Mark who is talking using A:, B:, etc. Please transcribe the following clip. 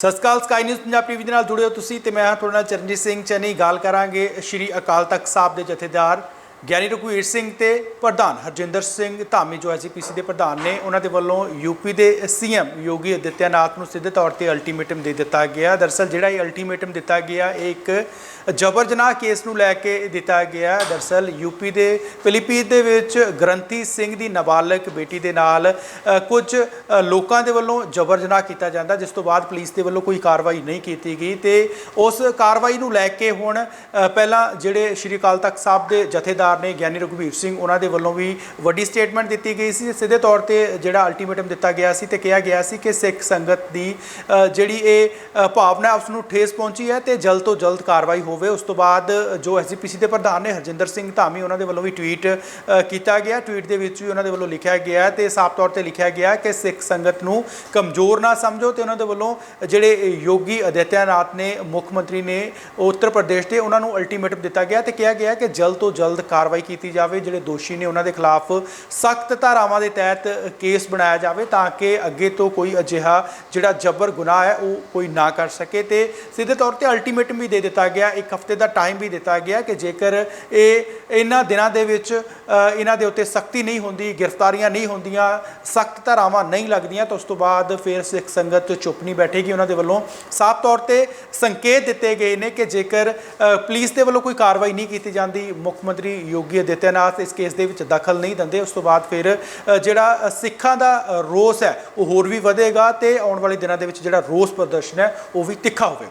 A: Sat Sri Akal, sky news Punjab TV ਦੇ ਨਾਲ ਜੁੜੇ ਹੋ ਤੁਸੀਂ ਤੇ ਮੈਂ ਹਾਂ ਤੁਹਾਡੇ ਨਾਲ ਚਰਨਜੀਤ ਸਿੰਘ। ਚੰਨੀ, ਗੱਲ ਕਰਾਂਗੇ ਸ਼੍ਰੀ ਅਕਾਲ ਤਖਤ ਸਾਹਿਬ ਦੇ ਜਥੇਦਾਰ ਗਿਆਨੀ ਰਘੁਵੀਰ ਸਿੰਘ ਤੇ ਪ੍ਰਧਾਨ ਹਰਜਿੰਦਰ ਸਿੰਘ ਧਾਮੀ ਜੋ ਐਸਜੀਪੀਸੀ ਦੇ ਪ੍ਰਧਾਨ ਨੇ, ਉਹਨਾਂ ਦੇ ਵੱਲੋਂ ਯੂਪੀ ਦੇ ਸੀਐਮ ਯੋਗੀ ਅਦਿੱਤਿਆਨਾਥ ਨੂੰ ਸਿੱਧੇ ਤੌਰ ਤੇ ਅਲਟੀਮੇਟਮ ਦੇ ਦਿੱਤਾ ਗਿਆ। ਦਰਸਲ ਜਿਹੜਾ ਇਹ ਅਲਟੀਮੇਟਮ ਦਿੱਤਾ ਗਿਆ, ਇਹ ਇੱਕ ਜਬਰ ਜਨਾਹ ਕੇਸ ਨੂੰ ਲੈ ਕੇ ਦਿੱਤਾ ਗਿਆ। ਦਰਸਲ ਯੂਪੀ ਦੇ ਫਿਲੀਪੀਨ ਦੇ ਵਿੱਚ ਗ੍ਰੰਥੀ ਸਿੰਘ ਦੀ ਨਾਬਾਲਗ ਬੇਟੀ ਦੇ ਨਾਲ ਕੁਝ ਲੋਕਾਂ ਦੇ ਵੱਲੋਂ ਜਬਰ ਜਨਾਹ ਕੀਤਾ ਜਾਂਦਾ, ਜਿਸ ਤੋਂ ਬਾਅਦ ਪੁਲਿਸ ਦੇ ਵੱਲੋਂ ਕੋਈ ਕਾਰਵਾਈ ਨਹੀਂ ਕੀਤੀ ਗਈ ਤੇ ਉਸ ਕਾਰਵਾਈ ਨੂੰ ਲੈ ਕੇ ਹੁਣ ਪਹਿਲਾਂ ਜਿਹੜੇ ਸ਼੍ਰੀ ਅਕਾਲ ਤਖਤ ਸਾਹਿਬ ਦੇ ਜਥੇਦਾਰ ਨੇ ਗਿਆਨੀ ਰਘੁਵੀਰ ਸਿੰਘ ਉਹਨਾਂ ਦੇ ਵੱਲੋਂ ਵੀ ਵੱਡੀ ਸਟੇਟਮੈਂਟ ਦਿੱਤੀ ਗਈ ਸੀ। ਸਿੱਧੇ ਤੌਰ ਤੇ ਜਿਹੜਾ ਅਲਟੀਮੇਟਮ ਦਿੱਤਾ ਗਿਆ ਸੀ ਤੇ ਕਿਹਾ ਗਿਆ ਸੀ ਕਿ ਸਿੱਖ ਸੰਗਤ ਦੀ ਜਿਹੜੀ ਇਹ ਭਾਵਨਾ ਉਸ ਨੂੰ ਠੇਸ ਪਹੁੰਚੀ ਹੈ ਤੇ ਜਲਦ ਤੋਂ ਜਲਦ ਕਾਰਵਾਈ ਹੋਵੇ। ਉਸ ਤੋਂ ਬਾਅਦ ਜੋ ਐਸਜੀਪੀਸੀ ਦੇ ਪ੍ਰਧਾਨ ਨੇ ਹਰਜਿੰਦਰ ਸਿੰਘ ਧਾਮੀ ਉਹਨਾਂ ਦੇ ਵੱਲੋਂ ਵੀ ਟਵੀਟ ਕੀਤਾ ਗਿਆ। ਟਵੀਟ ਦੇ ਵਿੱਚ ਵੀ ਉਹਨਾਂ ਦੇ ਵੱਲੋਂ ਲਿਖਿਆ ਗਿਆ ਤੇ ਸਾਫ਼ ਤੌਰ ਤੇ ਲਿਖਿਆ ਗਿਆ ਕਿ ਸਿੱਖ ਸੰਗਤ ਨੂੰ ਕਮਜ਼ੋਰ ਨਾ ਸਮਝੋ ਤੇ ਉਹਨਾਂ ਦੇ ਵੱਲੋਂ ਜਿਹੜੇ ਯੋਗੀ ਅਦਿੱਤਿਆਨਾਥ ਨੇ, ਮੁੱਖ ਮੰਤਰੀ ਨੇ, ਉੱਤਰ ਪ੍ਰਦੇਸ਼ ਦੇ ਉਹਨਾਂ ਨੂੰ ਅਲਟੀਮੇਟਮ ਦਿੱਤਾ ਗਿਆ ਤੇ ਕਿਹਾ ਗਿਆ ਕਿ ਜਲਦ ਤੋਂ ਜਲਦ ਕਾਰਵਾਈ ਕੀਤੀ ਜਾਵੇ, ਜਿਹੜੇ ਦੋਸ਼ੀ ਨੇ ਉਹਨਾਂ ਦੇ ਖਿਲਾਫ ਸਖਤ ਧਾਰਾਵਾਂ ਦੇ ਤਹਿਤ ਕੇਸ ਬਣਾਇਆ ਜਾਵੇ ਤਾਂ ਕਿ ਅੱਗੇ ਤੋਂ ਕੋਈ ਅਜਿਹਾ ਜਿਹੜਾ ਜਬਰ ਗੁਨਾਹ ਹੈ, ਉਹ ਕੋਈ ਨਾ ਕਰ ਸਕੇ ਤੇ ਸਿੱਧੇ ਤੌਰ ਤੇ ਅਲਟੀਮੇਟਮ ਵੀ ਦੇ ਦਿੱਤਾ ਗਿਆ, ਇੱਕ ਹਫ਼ਤੇ ਦਾ ਟਾਈਮ ਵੀ ਦਿੱਤਾ ਗਿਆ ਕਿ ਜੇਕਰ ਇਹ ਇਹਨਾਂ ਦਿਨਾਂ ਦੇ ਵਿੱਚ ਇਹਨਾਂ ਦੇ ਉੱਤੇ ਸਖਤੀ ਨਹੀਂ ਹੁੰਦੀ, ਗ੍ਰਿਫਤਾਰੀਆਂ ਨਹੀਂ ਹੁੰਦੀਆਂ, ਸਖਤ ਧਾਰਾਵਾਂ ਨਹੀਂ ਲੱਗਦੀਆਂ, ਤਾਂ ਉਸ ਤੋਂ ਬਾਅਦ ਫਿਰ ਸਿੱਖ ਸੰਗਤ ਚੁੱਪ ਨਹੀਂ ਬੈਠੇਗੀ। ਉਹਨਾਂ ਦੇ ਵੱਲੋਂ ਸਾਫ਼ ਤੌਰ ਤੇ ਸੰਕੇਤ ਦਿੱਤੇ ਗਏ ਨੇ ਕਿ ਜੇਕਰ ਪੁਲਿਸ ਦੇ ਵੱਲੋਂ ਕੋਈ ਕਾਰਵਾਈ ਨਹੀਂ ਕੀਤੀ ਜਾਂਦੀ, ਮੁੱਖ ਮੰਤਰੀ ਯੋਗੀ ਅਦਿੱਤਿਆਨਾਥ ਇਸ ਕੇਸ ਦੇ ਵਿੱਚ ਦਖਲ ਨਹੀਂ ਦਿੰਦੇ। ਉਸ ਤੋਂ ਬਾਅਦ ਫਿਰ ਜਿਹੜਾ ਸਿੱਖਾਂ ਦਾ ਰੋਸ ਹੈ, ਉਹ ਹੋਰ ਵੀ ਵਧੇਗਾ ਤੇ ਆਉਣ ਵਾਲੇ ਦਿਨਾਂ ਦੇ ਵਿੱਚ ਜਿਹੜਾ ਰੋਸ ਪ੍ਰਦਰਸ਼ਨ ਹੈ, ਉਹ ਵੀ ਤਿੱਖਾ ਹੋਵੇਗਾ।